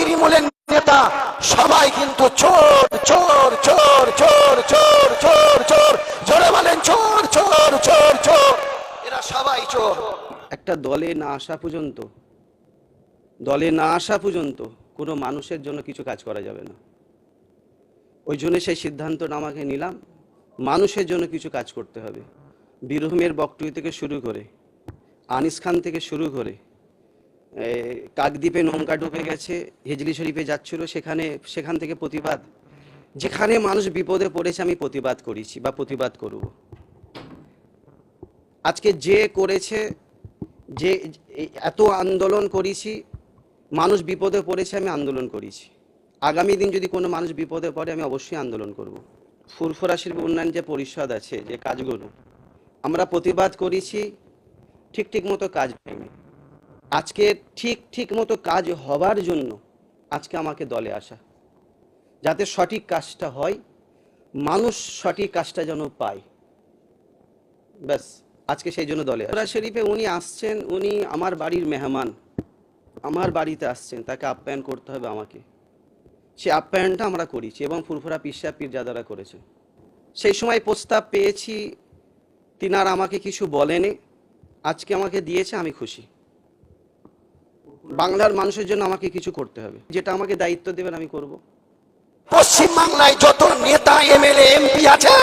তৃণমূলের নেতা, সবাই কিন্তু চোর চোর চোর চোর চোর চোর চোর, জোরে বলেন চোর চোর চোর চোর। এরা সবাই চোর। একটা দলে না আসা পর্যন্ত, দলে না আসা পর্যন্ত কোনো মানুষের জন্য কিছু কাজ করা যাবে না। ওই জন্য সেই সিদ্ধান্তটা আমাকে নিলাম, মানুষের জন্য কিছু কাজ করতে হবে। বীরভূমের বকটুই থেকে শুরু করে, আনিস খান থেকে শুরু করে কাকদ্বীপে নৌকা ঢুকে গেছে, হেজলি শরীফে যাচ্ছিল, সেখানে, সেখান থেকে প্রতিবাদ। যেখানে মানুষ বিপদে পড়েছে, আমি প্রতিবাদ করেছি বা প্রতিবাদ করব। আজকে যে করেছে, যে এত আন্দোলন করেছি, মানুষ বিপদে পড়েছে, আমি আন্দোলন করেছি। আগামী দিন যদি কোনো মানুষ বিপদে পড়ে, আমি অবশ্যই আন্দোলন করব। ফুরফুরা শিল্প উন্নয়ন যে পরিষদ আছে, যে কাজগুলো, আমরা প্রতিবাদ করেছি, ঠিক ঠিক মতো কাজ হয়নি। আজকে ঠিক ঠিক মতো কাজ হবার জন্য আজকে আমাকে দলে আসা। যাতে সঠিক কাজটা হয়, মানুষ সঠিক কাজটা যেন পায়। ব্যাস, আজকে সেই জন্য দলে আসা। শরীফে উনি আসছেন, উনি আমার বাড়ির মেহমান। আমার বাড়িতে আসছেন, তাকে আপ্যায়ন করতে হবে আমাকে। সে আপ্যায়নটা আমরা করেছি এবং ফুরফুরা পিসা পীরজাদারা করেছে। সেই সময় প্রস্তাব পেয়েছি, তিনার আমাকে কিছু বলেনি। আজকে আমাকে দিয়েছে, আমি খুশি। বাংলার মানুষের জন্য আমাকে কিছু করতে হবে। যেটা আমাকে দায়িত্ব দেবেন আমি করব। পশ্চিম বাংলায় যত নেতা এমএলএ এমপি আছে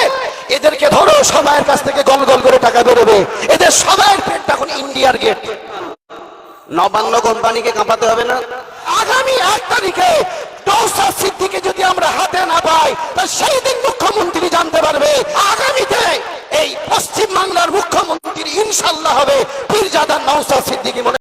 এদেরকে ধরো সবাইয়ের কাছ থেকে গল গল করে টাকা বেরোবে। এদের সবাইয়ের পেট এখন ইন্ডিয়ার গেট। নবান্ন কোম্পানিকে কাঁপাতে হবে না? আগামী এক তারিখে নৌসাদ সিদ্দিকে যদি আমরা হাতে না পাই তা সেই দিন মুখ্যমন্ত্রী জানতে পারবে আগামীতে এই পশ্চিম বাংলার মুখ্যমন্ত্রী ইনশাল্লাহ হবে পীরজাদা নৌসাদ সিদ্দিকি মনে